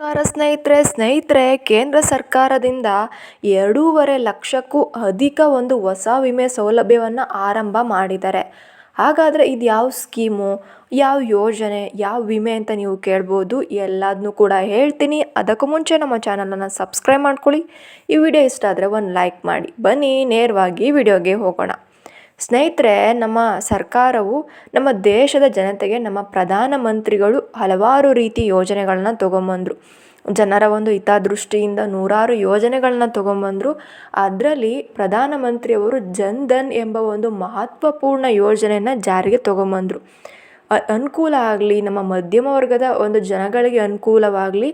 ನಮಸ್ಕಾರ ಸ್ನೇಹಿತರೆ ಸ್ನೇಹಿತರೆ, ಕೇಂದ್ರ ಸರ್ಕಾರದಿಂದ ಎರಡೂವರೆ ಲಕ್ಷಕ್ಕೂ ಅಧಿಕ ಒಂದು ಹೊಸ ವಿಮೆ ಸೌಲಭ್ಯವನ್ನು ಆರಂಭ ಮಾಡಿದ್ದಾರೆ. ಹಾಗಾದರೆ ಇದು ಯಾವ ಸ್ಕೀಮು, ಯಾವ ಯೋಜನೆ, ಯಾವ ವಿಮೆ ಅಂತ ನೀವು ಕೇಳ್ಬೋದು ಎಲ್ಲದನ್ನೂ ಕೂಡ ಹೇಳ್ತೀನಿ. ಅದಕ್ಕೂ ಮುಂಚೆ ನಮ್ಮ ಚಾನಲನ್ನು ಸಬ್ಸ್ಕ್ರೈಬ್ ಮಾಡ್ಕೊಳ್ಳಿ. ಈ ವಿಡಿಯೋ ಇಷ್ಟ ಆದರೆ ಒಂದು ಲೈಕ್ ಮಾಡಿ. ಬನ್ನಿ, ನೇರವಾಗಿ ವಿಡಿಯೋಗೆ ಹೋಗೋಣ. ಸ್ನೇಹಿತರೆ, ನಮ್ಮ ಸರ್ಕಾರವು ನಮ್ಮ ದೇಶದ ಜನತೆಗೆ ನಮ್ಮ ಪ್ರಧಾನಮಂತ್ರಿಗಳು ಹಲವಾರು ರೀತಿ ಯೋಜನೆಗಳನ್ನ ತೊಗೊಂಬಂದರು. ಜನರ ಒಂದು ಹಿತದೃಷ್ಟಿಯಿಂದ ನೂರಾರು ಯೋಜನೆಗಳನ್ನ ತೊಗೊಂಬಂದರು. ಅದರಲ್ಲಿ ಪ್ರಧಾನಮಂತ್ರಿಯವರು ಜನ್ ಧನ್ ಎಂಬ ಒಂದು ಮಹತ್ವಪೂರ್ಣ ಯೋಜನೆಯನ್ನು ಜಾರಿಗೆ ತೊಗೊಂಬಂದರು. ಅನುಕೂಲ ಆಗಲಿ, ನಮ್ಮ ಮಧ್ಯಮ ವರ್ಗದ ಒಂದು ಜನಗಳಿಗೆ ಅನುಕೂಲವಾಗಲಿ,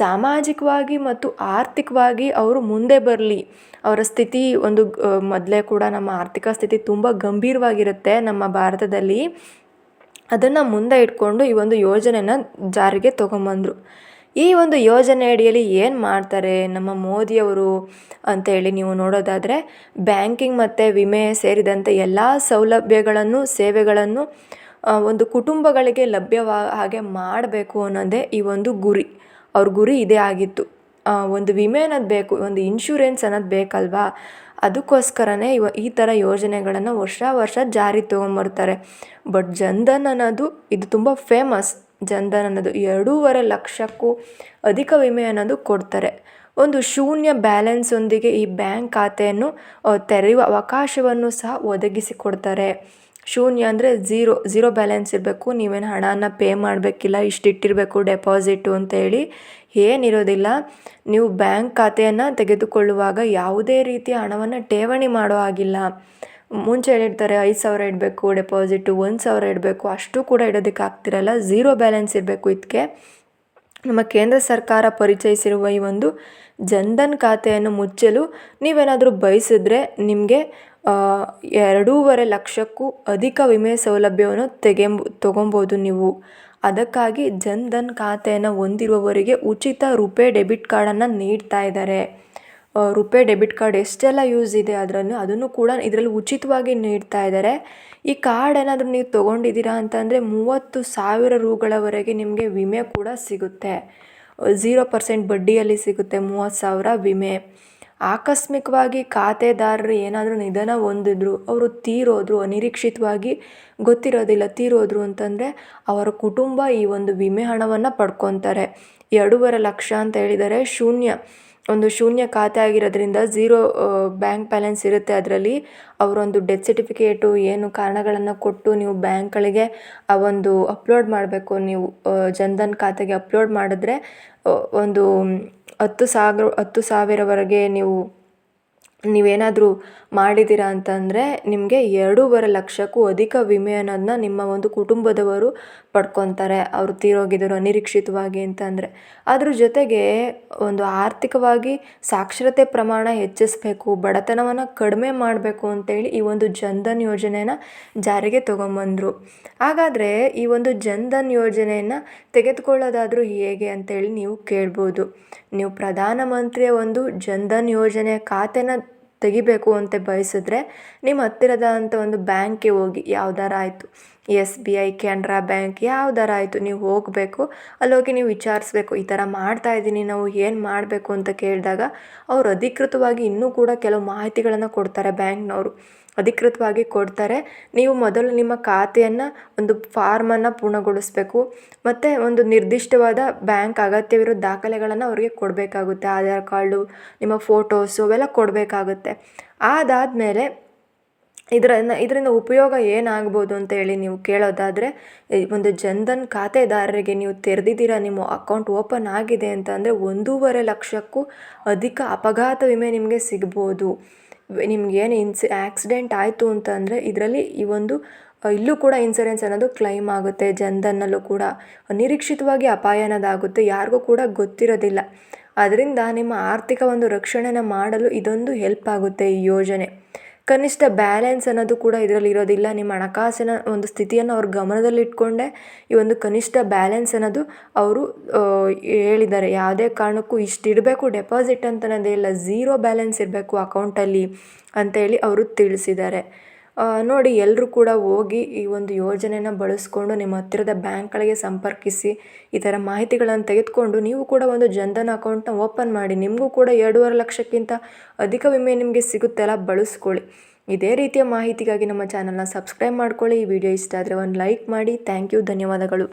ಸಾಮಾಜಿಕವಾಗಿ ಮತ್ತು ಆರ್ಥಿಕವಾಗಿ ಅವರು ಮುಂದೆ ಬರಲಿ. ಅವರ ಸ್ಥಿತಿ ಒಂದು ಮೊದಲೇ ಕೂಡ ನಮ್ಮ ಆರ್ಥಿಕ ಸ್ಥಿತಿ ತುಂಬ ಗಂಭೀರವಾಗಿರುತ್ತೆ ನಮ್ಮ ಭಾರತದಲ್ಲಿ. ಅದನ್ನು ಮುಂದೆ ಇಟ್ಕೊಂಡು ಈ ಒಂದು ಯೋಜನೆನ ಜಾರಿಗೆ ತೊಗೊಂಬಂದರು. ಈ ಒಂದು ಯೋಜನೆ ಅಡಿಯಲ್ಲಿ ಏನು ಮಾಡ್ತಾರೆ ನಮ್ಮ ಮೋದಿಯವರು ಅಂತೇಳಿ ನೀವು ನೋಡೋದಾದರೆ, ಬ್ಯಾಂಕಿಂಗ್ ಮತ್ತು ವಿಮೆ ಸೇರಿದಂತೆ ಎಲ್ಲ ಸೌಲಭ್ಯಗಳನ್ನು, ಸೇವೆಗಳನ್ನು ಒಂದು ಕುಟುಂಬಗಳಿಗೆ ಲಭ್ಯವಾ ಹಾಗೆ ಮಾಡಬೇಕು ಅನ್ನೋದೇ ಈ ಒಂದು ಗುರಿ. ಅವ್ರ ಗುರಿ ಇದೇ ಆಗಿತ್ತು. ಒಂದು ವಿಮೆ ಅನ್ನೋದು ಬೇಕು, ಒಂದು ಇನ್ಶೂರೆನ್ಸ್ ಅನ್ನೋದು ಬೇಕಲ್ವಾ? ಅದಕ್ಕೋಸ್ಕರನೇ ಇವ, ಈ ಥರ ಯೋಜನೆಗಳನ್ನು ವರ್ಷ ವರ್ಷ ಜಾರಿ ತೊಗೊಂಬರ್ತಾರೆ. ಬಟ್ ಜನ್ಧನ್ ಅನ್ನೋದು, ಇದು ತುಂಬ ಫೇಮಸ್ ಜನ್ಧನ್ ಅನ್ನೋದು ಎರಡೂವರೆ ಲಕ್ಷಕ್ಕೂ ಅಧಿಕ ವಿಮೆ ಅನ್ನೋದು ಕೊಡ್ತಾರೆ. ಒಂದು ಶೂನ್ಯ ಬ್ಯಾಲೆನ್ಸ್ ಒಂದಿಗೆ ಈ ಬ್ಯಾಂಕ್ ಖಾತೆಯನ್ನು ತೆರೆಯುವ ಅವಕಾಶವನ್ನು ಸಹ ಒದಗಿಸಿಕೊಡ್ತಾರೆ ಶೂನ್ಯ ಅಂದರೆ ಝೀರೋ ಝೀರೋ ಬ್ಯಾಲೆನ್ಸ್ ಇರಬೇಕು, ನೀವೇನು ಹಣನ ಪೇ ಮಾಡಬೇಕಿಲ್ಲ ಇಷ್ಟು ಇಟ್ಟಿರಬೇಕು ಡೆಪಾಸಿಟು ಅಂತೇಳಿ ಏನಿರೋದಿಲ್ಲ. ನೀವು ಬ್ಯಾಂಕ್ ಖಾತೆಯನ್ನು ತೆಗೆದುಕೊಳ್ಳುವಾಗ ಯಾವುದೇ ರೀತಿಯ ಹಣವನ್ನು ಠೇವಣಿ ಮಾಡೋ ಹಾಗಿಲ್ಲ. ಮುಂಚೆ ಹೇಳಿರ್ತಾರೆ ಐದು ಸಾವಿರ ಇಡಬೇಕು ಡೆಪಾಸಿಟು ಒಂದು ಸಾವಿರ ಇಡಬೇಕು, ಅಷ್ಟು ಕೂಡ ಇಡೋದಕ್ಕೆ ಆಗ್ತಿರಲ್ಲ ಝೀರೋ ಬ್ಯಾಲೆನ್ಸ್ ಇರಬೇಕು ಇದಕ್ಕೆ ನಮ್ಮ ಕೇಂದ್ರ ಸರ್ಕಾರ ಪರಿಚಯಿಸಿರುವ ಈ ಒಂದು ಜನ್ಧನ್ ಖಾತೆಯನ್ನು ಮುಚ್ಚಲು ನೀವೇನಾದರೂ ಬಯಸಿದ್ರೆ ನಿಮಗೆ ಎರಡೂವರೆ ಲಕ್ಷಕ್ಕೂ ಅಧಿಕ ವಿಮೆ ಸೌಲಭ್ಯವನ್ನು ತೆಗೆಂಬ, ತೊಗೊಬೋದು ನೀವು. ಅದಕ್ಕಾಗಿ ಜನ್ ಧನ್ ಖಾತೆಯನ್ನು ಹೊಂದಿರುವವರಿಗೆ ಉಚಿತ ರುಪೇ ಡೆಬಿಟ್ ಕಾರ್ಡನ್ನು ನೀಡ್ತಾ ಇದ್ದಾರೆ. ರುಪೇ ಡೆಬಿಟ್ ಕಾರ್ಡ್ ಎಷ್ಟೆಲ್ಲ ಯೂಸ್ ಇದೆ ಅದರನ್ನು ಅದನ್ನು ಕೂಡ ಇದರಲ್ಲಿ ಉಚಿತವಾಗಿ ನೀಡ್ತಾ ಇದ್ದಾರೆ. ಈ ಕಾರ್ಡ್ ಏನಾದರೂ ನೀವು ತೊಗೊಂಡಿದ್ದೀರಾ ಅಂತಂದರೆ ಮೂವತ್ತು ಸಾವಿರ ರೂಗಳವರೆಗೆ ನಿಮಗೆ ವಿಮೆ ಕೂಡ ಸಿಗುತ್ತೆ. ಝೀರೋ ಪರ್ಸೆಂಟ್ ಬಡ್ಡಿಯಲ್ಲಿ ಸಿಗುತ್ತೆ ಮೂವತ್ತು ಸಾವಿರ ವಿಮೆ. ಆಕಸ್ಮಿಕವಾಗಿ ಖಾತೆದಾರರು ಏನಾದರೂ ನಿಧನ ಹೊಂದಿದ್ರು, ಅವರು ತೀರೋದ್ರು, ಅನಿರೀಕ್ಷಿತವಾಗಿ ಗೊತ್ತಿರೋದಿಲ್ಲ ತೀರೋದ್ರು ಅಂತಂದರೆ ಅವರ ಕುಟುಂಬ ಈ ಒಂದು ವಿಮೆ ಹಣವನ್ನು ಪಡ್ಕೊತಾರೆ. ಎರಡೂವರೆ ಲಕ್ಷ ಅಂತ ಹೇಳಿದರೆ ಶೂನ್ಯ. ಒಂದು ಶೂನ್ಯ ಖಾತೆ ಆಗಿರೋದ್ರಿಂದ ಝೀರೋ ಬ್ಯಾಂಕ್ ಬ್ಯಾಲೆನ್ಸ್ ಇರುತ್ತೆ ಅದರಲ್ಲಿ. ಅವರೊಂದು ಡೆತ್ ಸರ್ಟಿಫಿಕೇಟು, ಏನು ಕಾರಣಗಳನ್ನು ಕೊಟ್ಟು ನೀವು ಬ್ಯಾಂಕ್ಗಳಿಗೆ ಆ ಒಂದು ಅಪ್ಲೋಡ್ ಮಾಡಬೇಕು. ನೀವು ಜನ್ಧನ್ ಖಾತೆಗೆ ಅಪ್ಲೋಡ್ ಮಾಡಿದ್ರೆ ಒಂದು ಹತ್ತು ಸಾವಿರ, ಹತ್ತು ಸಾವಿರವರೆಗೆ ನೀವು ನೀವೇನಾದರೂ ಮಾಡಿದ್ದೀರಾ ಅಂತಂದರೆ ನಿಮಗೆ ಎರಡೂವರೆ ಲಕ್ಷಕ್ಕೂ ಅಧಿಕ ವಿಮೆ ಅನ್ನೋದನ್ನ ನಿಮ್ಮ ಒಂದು ಕುಟುಂಬದವರು ಪಡ್ಕೊತಾರೆ. ಅವರು ತೀರೋಗಿದ್ದರು ಅನಿರೀಕ್ಷಿತವಾಗಿ ಅಂತಂದರೆ. ಅದ್ರ ಜೊತೆಗೆ ಒಂದು ಆರ್ಥಿಕವಾಗಿ ಸಾಕ್ಷರತೆ ಪ್ರಮಾಣ ಹೆಚ್ಚಿಸಬೇಕು, ಬಡತನವನ್ನು ಕಡಿಮೆ ಮಾಡಬೇಕು ಅಂತೇಳಿ ಈ ಒಂದು ಜನ್ಧನ್ ಯೋಜನೆನ ಜಾರಿಗೆ ತೊಗೊಂಬಂದರು. ಹಾಗಾದರೆ ಈ ಒಂದು ಜನ್ಧನ್ ಯೋಜನೆಯನ್ನು ತೆಗೆದುಕೊಳ್ಳೋದಾದರೂ ಹೇಗೆ ಅಂತೇಳಿ ನೀವು ಕೇಳ್ಬೋದು. ನೀವು ಪ್ರಧಾನಮಂತ್ರಿಯ ಒಂದು ಜನ್ಧನ್ ಯೋಜನೆಯ ಖಾತೆನ ತೆಗಿಬೇಕು ಅಂತ ಬಯಸಿದ್ರೆ ನಿಮ್ಮ ಹತ್ತಿರದಂಥ ಒಂದು ಬ್ಯಾಂಕ್ಗೆ ಹೋಗಿ ಯಾವ್ದಾರ ಆಯಿತು. S B I, Canara bank ಯಾವ್ದಾರ ಆಯಿತು, ನೀವು ಹೋಗಬೇಕು. ಅಲ್ಲಿ ಹೋಗಿ ನೀವು ವಿಚಾರಿಸ್ಬೇಕು, ಈ ಥರ ಮಾಡ್ತಾ ಇದ್ದೀನಿ, ನಾವು ಏನು ಮಾಡಬೇಕು ಅಂತ ಕೇಳಿದಾಗ ಅವರು ಅಧಿಕೃತವಾಗಿ ಇನ್ನೂ ಕೂಡ ಕೆಲವು ಮಾಹಿತಿಗಳನ್ನು ಕೊಡ್ತಾರೆ ಬ್ಯಾಂಕ್ನವರು. ಅಧಿಕೃತವಾಗಿ ಕೊಡ್ತಾರೆ. ನೀವು ಮೊದಲು ನಿಮ್ಮ ಖಾತೆಯನ್ನು ಒಂದು ಫಾರ್ಮನ್ನು ಪೂರ್ಣಗೊಳಿಸಬೇಕು. ಮತ್ತು ಒಂದು ನಿರ್ದಿಷ್ಟವಾದ ಬ್ಯಾಂಕ್ ಅಗತ್ಯವಿರೋ ದಾಖಲೆಗಳನ್ನು ಅವರಿಗೆ ಕೊಡಬೇಕಾಗುತ್ತೆ. ಆಧಾರ್ ಕಾರ್ಡು, ನಿಮ್ಮ ಫೋಟೋಸು ಅವೆಲ್ಲ ಕೊಡಬೇಕಾಗುತ್ತೆ. ಅದಾದಮೇಲೆ ಇದರನ್ನು, ಇದರಿಂದ ಉಪಯೋಗ ಏನಾಗ್ಬೋದು ಅಂತ ಹೇಳಿ ನೀವು ಕೇಳೋದಾದರೆ ಒಂದು ಜನ್ಧನ್ ಖಾತೆದಾರರಿಗೆ ನೀವು ತೆರೆದಿದ್ದೀರಾ, ನಿಮ್ಮ ಅಕೌಂಟ್ ಓಪನ್ ಆಗಿದೆ ಅಂತ ಅಂದರೆ ಒಂದೂವರೆ ಲಕ್ಷಕ್ಕೂ ಅಧಿಕ ಅಪಘಾತ ವಿಮೆ ನಿಮಗೆ ಸಿಗ್ಬೋದು. ನಿಮ್ಗೇನು ಇನ್ಸಿ ಆಕ್ಸಿಡೆಂಟ್ ಆಯಿತು ಅಂತಂದರೆ ಇದರಲ್ಲಿ ಈ ಒಂದು ಇಲ್ಲೂ ಕೂಡ ಇನ್ಸೂರೆನ್ಸ್ ಅನ್ನೋದು ಕ್ಲೈಮ್ ಆಗುತ್ತೆ ಜನ್ಧನ್ನಲ್ಲೂ ಕೂಡ. ಅನಿರೀಕ್ಷಿತವಾಗಿ ಅಪಾಯ ಅನ್ನೋದಾಗುತ್ತೆ, ಯಾರಿಗೂ ಕೂಡ ಗೊತ್ತಿರೋದಿಲ್ಲ. ಅದರಿಂದ ನಿಮ್ಮ ಆರ್ಥಿಕ ಒಂದು ರಕ್ಷಣೆನ ಮಾಡಲು ಇದೊಂದು ಹೆಲ್ಪ್ ಆಗುತ್ತೆ ಈ ಯೋಜನೆ. ಕನಿಷ್ಠ ಬ್ಯಾಲೆನ್ಸ್ ಅನ್ನೋದು ಕೂಡ ಇದರಲ್ಲಿ ಇರೋದಿಲ್ಲ. ನಿಮ್ಮ ಹಣಕಾಸಿನ ಒಂದು ಸ್ಥಿತಿಯನ್ನು ಅವ್ರ ಗಮನದಲ್ಲಿಟ್ಕೊಂಡೇ ಈ ಒಂದು ಕನಿಷ್ಠ ಬ್ಯಾಲೆನ್ಸ್ ಅನ್ನೋದು ಅವರು ಹೇಳಿದ್ದಾರೆ. ಯಾವುದೇ ಕಾರಣಕ್ಕೂ ಇಷ್ಟು ಇಡಬೇಕು ಡೆಪಾಸಿಟ್ ಅಂತ ಅನ್ನೋದೇ ಇಲ್ಲ ಝೀರೋ ಬ್ಯಾಲೆನ್ಸ್ ಇರಬೇಕು ಅಕೌಂಟಲ್ಲಿ ಅಂತೇಳಿ ಅವರು ತಿಳಿಸಿದ್ದಾರೆ. ನೋಡಿ ಎಲ್ಲರೂ ಕೂಡ ಹೋಗಿ ಈ ಒಂದು ಯೋಜನೆನ ಬಳಸ್ಕೊಂಡು ನಿಮ್ಮ ಹತ್ತಿರದ ಬ್ಯಾಂಕ್ಗಳಿಗೆ ಸಂಪರ್ಕಿಸಿ ಈ ಥರ ಮಾಹಿತಿಗಳನ್ನು ತೆಗೆದುಕೊಂಡು ನೀವು ಕೂಡ ಒಂದು ಜನ್ಧನ್ ಅಕೌಂಟ್ನ ಓಪನ್ ಮಾಡಿ. ನಿಮಗೂ ಕೂಡ ಎರಡೂವರೆ ಲಕ್ಷಕ್ಕಿಂತ ಅಧಿಕ ವಿಮೆ ನಿಮಗೆ ಸಿಗುತ್ತಲ್ಲ, ಬಳಸ್ಕೊಳ್ಳಿ. ಇದೇ ರೀತಿಯ ಮಾಹಿತಿಗಾಗಿ ನಮ್ಮ ಚಾನಲ್ನ ಸಬ್ಸ್ಕ್ರೈಬ್ ಮಾಡ್ಕೊಳ್ಳಿ. ಈ ವಿಡಿಯೋ ಇಷ್ಟ ಆದರೆ ಒಂದು ಲೈಕ್ ಮಾಡಿ. ಥ್ಯಾಂಕ್ ಯು, ಧನ್ಯವಾದಗಳು.